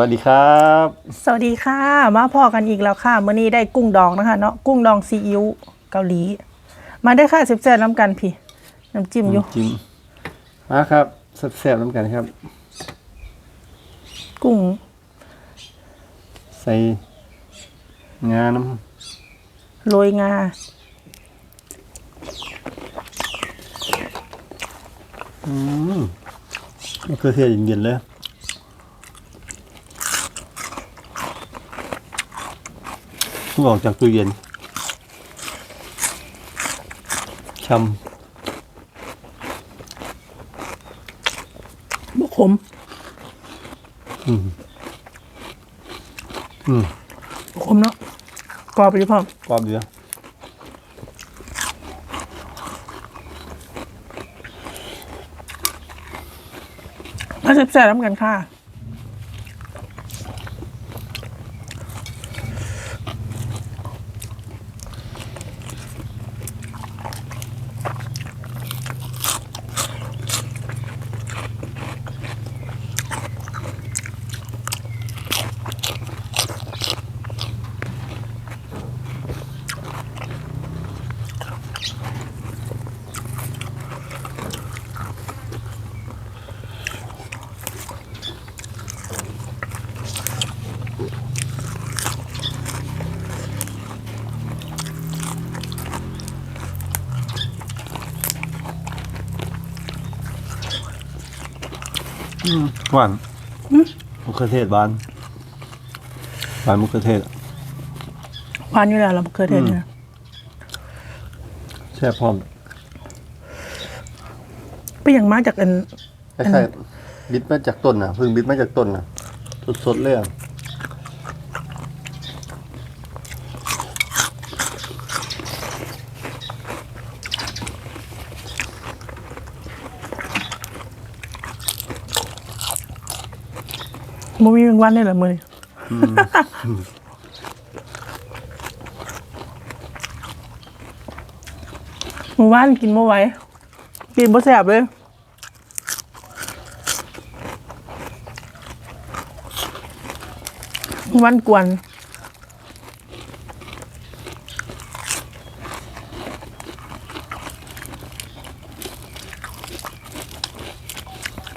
วัสดีครับ สวัสดีค่ะ มาพอกันอีกแล้วค่ะเมื่อนี้ได้กุ้งดองนะคะเนาะกุ้งดองซีอิ๊วเกาหลี มาได้อค่ะสิบเจ็ดน้ำกันพี่น้ำจิ้มอยู่จิ้มมาครับแซ่บๆน้ำกันครับ กุ้ง ใส่งาน้โรยงาำอืมมะเขือเทศเย็นๆเลย เพิ่งออกจากตู้เย็นชบุขมำอืม อืมบุขมเนาะกรอบไปดิพ่อกรอบเดียวมาสิบเจ็ดน้ำกันค่ะ หวานมะเขือเทศหวานหวานมะเขือเทศหวานอยู่แล้วเราเคยเทศเนี่ยแช่บพร้อมไปอย่างมาจากอันคล้ายๆบิดมาจากต้นนะเพิ่งบิดมาจากต้นนะสดๆเลยอะ มันมีแมงวันได้เหรอมือนี้หมู่บ้านกินเมื่อไหวกินบ่แสบเลยวันกวน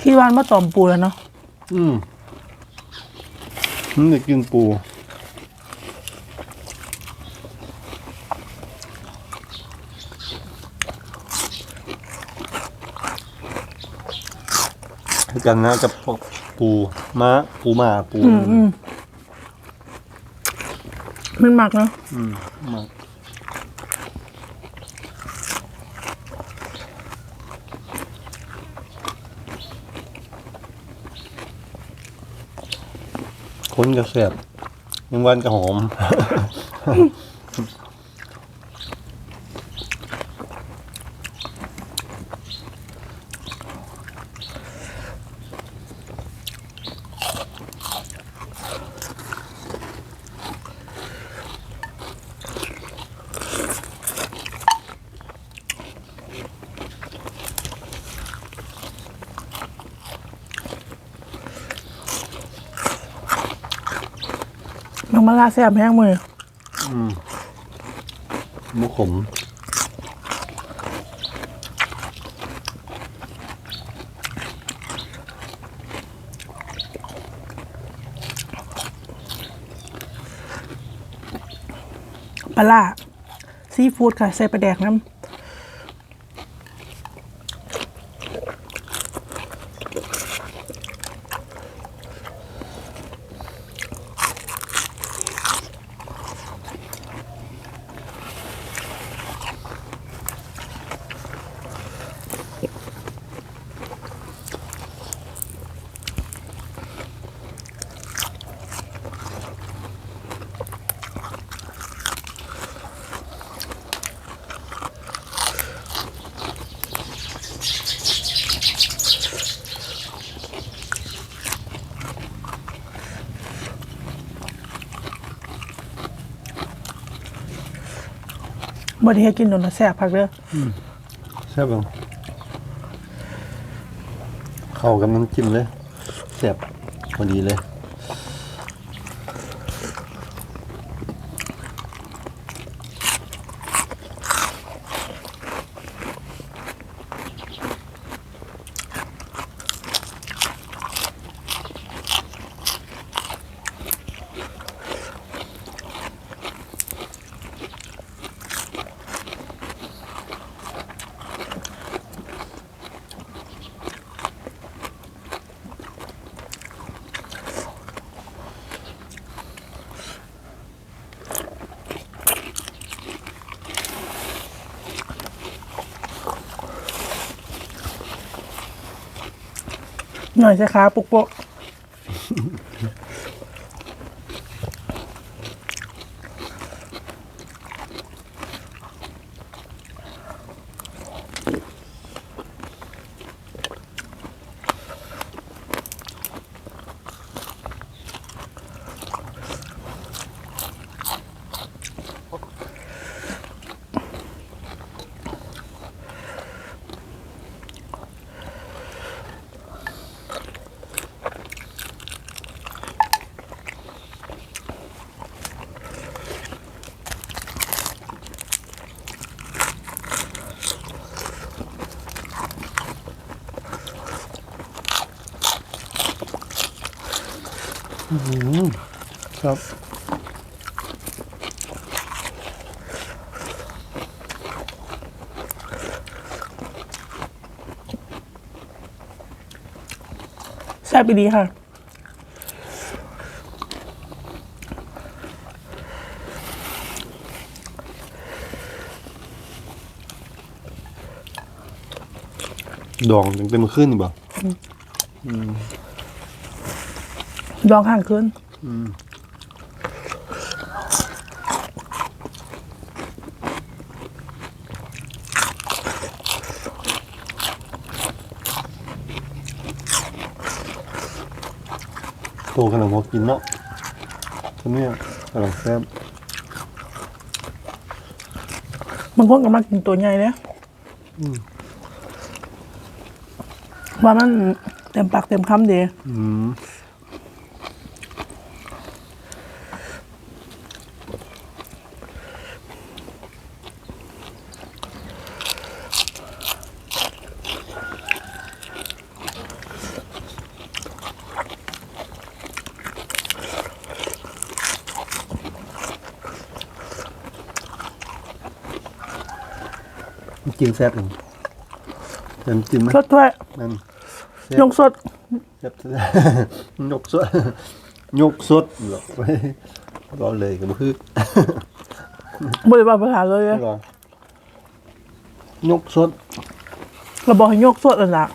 คิดวามันมาตอมปูแล้วเนาะอืม นี่กินปูให้กันนะกับพวกปูม้าปูหมาปูอืมอืมมันหมักเนาะอืมมา คุ้นกับเสียบยังวันกับหอม มันมาลาแสบแห้งมือมุกขมปลาล่าซีฟู้ดค่ะ ใส่ปลาแดกน้ำ บ่ได้ให้กินโดนแล้วแสบพักเด้อใช่ป่เข้ากับน้ำจิ้มเลยแซ่บพอดีเลย หน่อยสิคะปุกโปะ ครับแซ่บอีดีค่ะดองยังเป็นมือขึ้นอยู่บ่ ดองห่างขึ้นโตขนาดพอกินเนาะตัวเนี้ยกำลังแซ่บบางคนก็มากินตัวใหญ่เนี่ยว่ามันเต็มปากเต็มคำดีอืม กินแซ่บหนึ่งเต็มจิ้มไหมสดถ้วยนั่นยกสดแซ่บยกสดยกสดหรอกไว้รอเลยกับพืชบริบาลภาษาเลยรอยกสดเราบอกให้ยกสดเลยล่ะ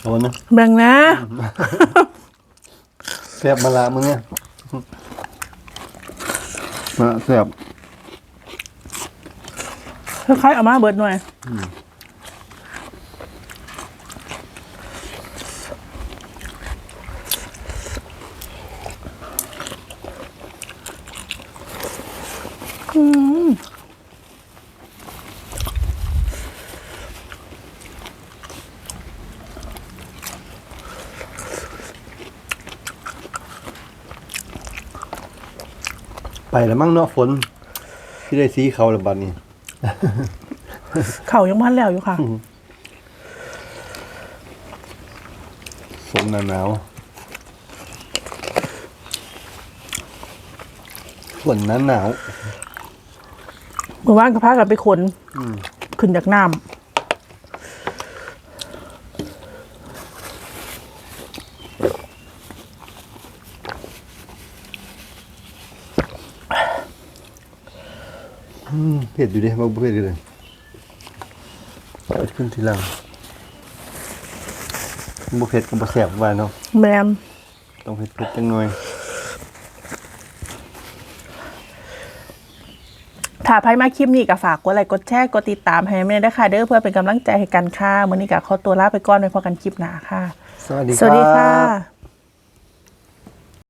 เอานะแบ่งนะ แซ่บมาละมึงเนี่ยมา แซ่บคล้ายๆเอามาเบิดหน่อยอืม แล้วมั่งเนาะฝนที่ได้สีเขาแล้วบัดนี้เข่ายังพันแล้วอยู่ค่ะ ฝนหนาหนาวฝนหนาหนาว เมื่อวานก็พากันไปขน อืม ขึ้นจากน้ำ เผ็ดอยู่ดิมาเผ็ดอยู่เลยเอาขึ้นทีหลังบ่เผ็ดก็บ่แซ่บว่าเนาะแมมต้องเผ็ดเผ็ดจังหน่อยถ้าใครมาคลิปนี้ก็ฝากกดไลค์กดแชร์กดติดตามให้แม่ด้วยค่ะเด้อเพื่อเป็นกำลังใจให้กันค่ะมื้อนี้ก็ขอตัวลาไปก่อนไว้พอกันคลิปหน้าค่ะ สวัสดีสวัสดีครัค่ะบ